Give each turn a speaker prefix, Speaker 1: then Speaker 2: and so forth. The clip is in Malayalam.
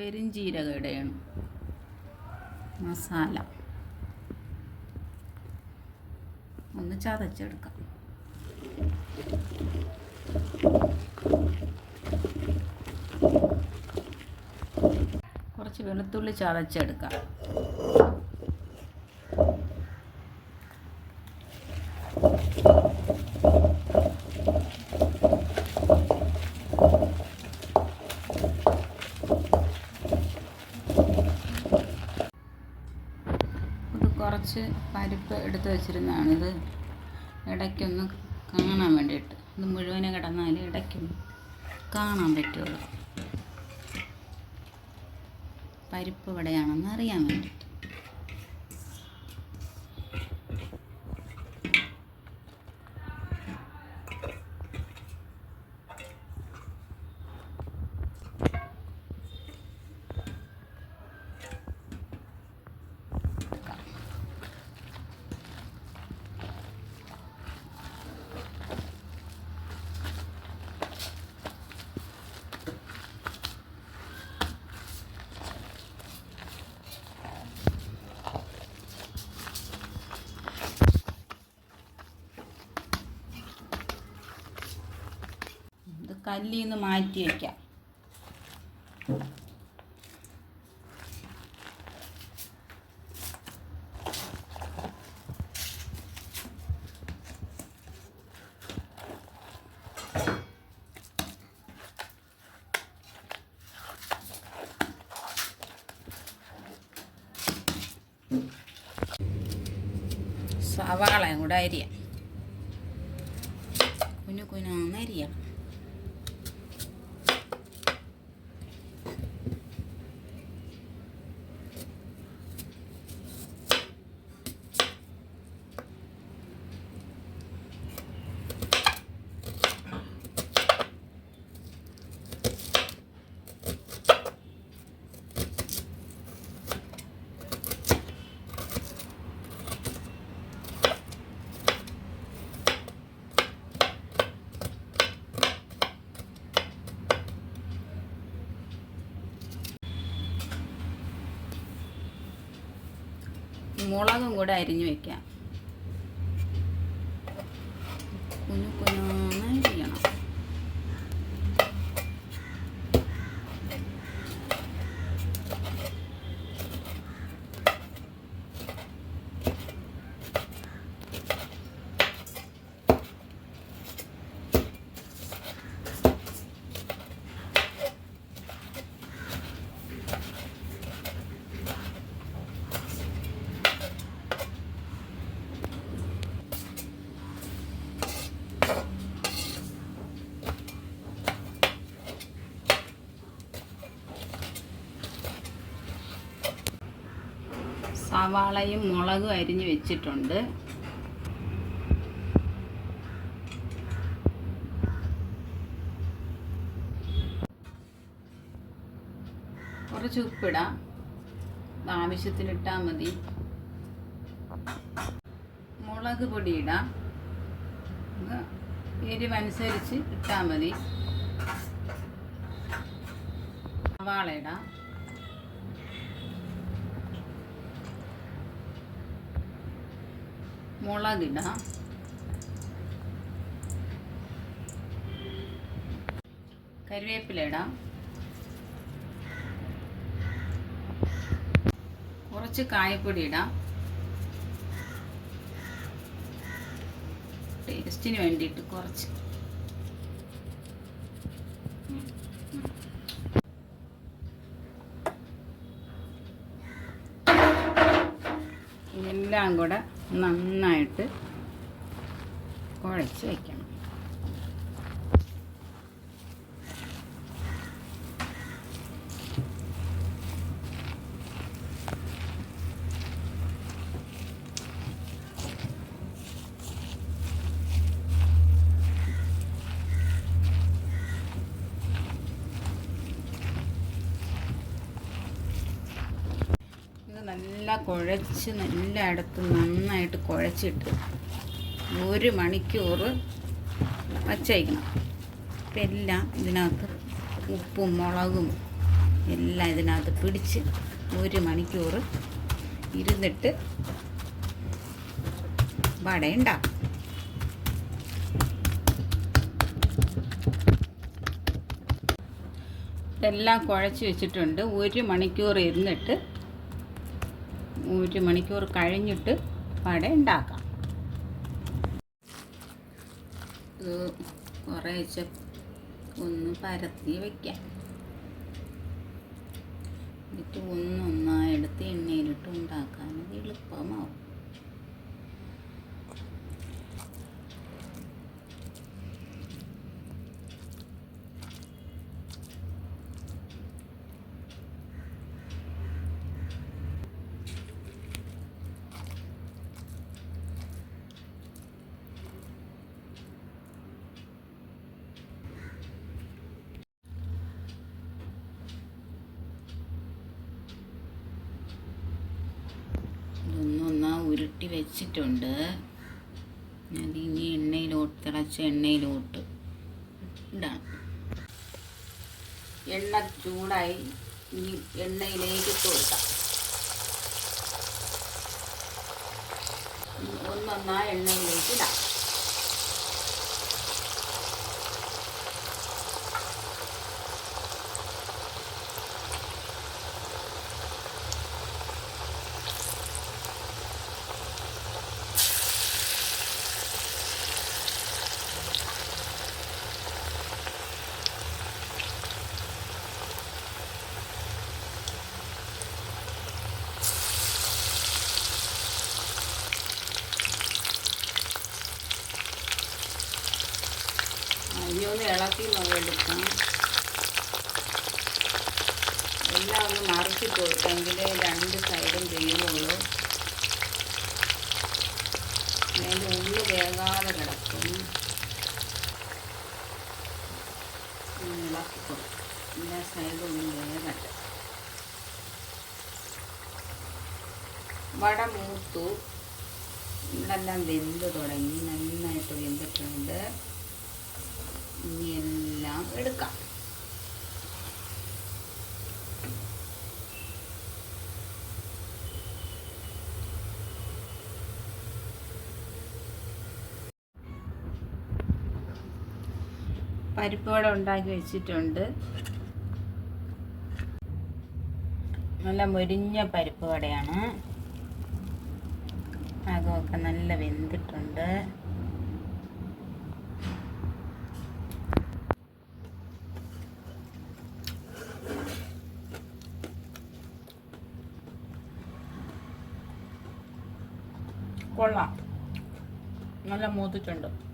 Speaker 1: പെരിഞ്ചീരക ഇടയാണ് മസാല. ഒന്ന് ചതച്ചെടുക്കാം. കുറച്ച് വെളുത്തുള്ളി ചതച്ചെടുക്കാം. ഇത് കുറച്ച് പരിപ്പ് എടുത്ത് വെച്ചിരുന്നതാണിത് ഇടയ്ക്കൊന്ന് കാണാൻ വേണ്ടിയിട്ട്. ഇത് മുഴുവനെ കിടന്നാൽ ഇടയ്ക്കൊന്ന് കാണാൻ പറ്റുള്ളൂ. പരിപ്പ് ഇവിടെയാണെന്ന് അറിയാൻ വേണ്ടിയിട്ട് ഇത് കല്ലിൽ നിന്ന് മാറ്റി വയ്ക്കാം സവാളയും കൂടെ അരിയാം. കുഞ്ഞു കുഞ്ഞാന്ന് അരിയണം കൂടെ അരിഞ്ഞു വെക്കാം. കുഞ്ഞു കുഞ്ഞാന്ന് അരിയണം സവാളയും മുളകും അരിഞ്ഞ് വെച്ചിട്ടുണ്ട്. കുറച്ച് ഉപ്പിടാം. ആവശ്യത്തിന് ഇട്ടാൽ മതി. മുളക് പൊടി ഇടാം. എരിവനുസരിച്ച് ഇട്ടാൽ മതി. സവാള ഇടാം. മുളകിടാം. കറിവേപ്പില ഇടാം കുറച്ച് കായപ്പൊടി ഇടാം ടേസ്റ്റിന് വേണ്ടിയിട്ട് കുറച്ച്. ഇതെല്ലാം കൂടെ നന്നായിട്ട് കുഴച്ച് വയ്ക്കണം ഇത് നല്ല കുഴച്ച് എല്ലായിടത്തും നന്നായിട്ട് കുഴച്ചിട്ട് ഒരു മണിക്കൂർ വച്ചേക്കണം അപ്പം എല്ലാം ഇതിനകത്ത് ഉപ്പും മുളകും എല്ലാം ഇതിനകത്ത് പിടിച്ച് ഒരു മണിക്കൂർ ഇരുന്നിട്ട് വട ഉണ്ടാക്കും എല്ലാം കുഴച്ച് വെച്ചിട്ടുണ്ട്. ഒരു മണിക്കൂർ ഇരുന്നിട്ട് ഒരു മണിക്കൂർ കഴിഞ്ഞിട്ട് വട ഉണ്ടാക്കാം. ഇത് കുറേശ്ശെ ഒന്ന് പരത്തി വയ്ക്കാം എന്നിട്ട് ഒന്നൊന്നായി എടുത്ത് എണ്ണയിലിട്ട് ഉണ്ടാക്കാൻ എളുപ്പമാവും. ഉരുട്ടി വെച്ചിട്ടുണ്ട്. ഞാനിനി എണ്ണയിലോട്ട് തിളച്ച എണ്ണയിലോട്ട് ഇടണം എണ്ണ ചൂടായി ഇനി എണ്ണയിലേക്ക് കൊടുക്കാം. ഒന്നൊന്നാ എണ്ണയിലേക്ക് ഇടാം. അരിയൊന്ന് ഇളക്കി എടുക്കണം എല്ലാം ഒന്ന് മറിച്ച് കൊടുത്തെങ്കിലേ രണ്ട് സൈഡും ചെയ്യുള്ളൂ അതിന്റെ ഉള്ളു വേകാതെ കിടക്കും. ഒന്ന് ഇളക്കി കൊടുക്കും. എല്ലാ സൈഡും ഒന്ന് വേകട്ടെ. വട മൂത്തു. ഇവിടെല്ലാം വെന്ത് തുടങ്ങി. നന്നായിട്ട് വെന്തിട്ടുണ്ട്. ഇനി എല്ലാം എടുക്കാം. പരിപ്പ് വട ഉണ്ടാക്കി വെച്ചിട്ടുണ്ട്. നല്ല മുരിഞ്ഞ പരിപ്പ് വടയാണ്. അകമൊക്കെ നല്ല വെന്തിട്ടുണ്ട്. കൊള്ളാം. നല്ല മൂത്തിട്ടുണ്ട്.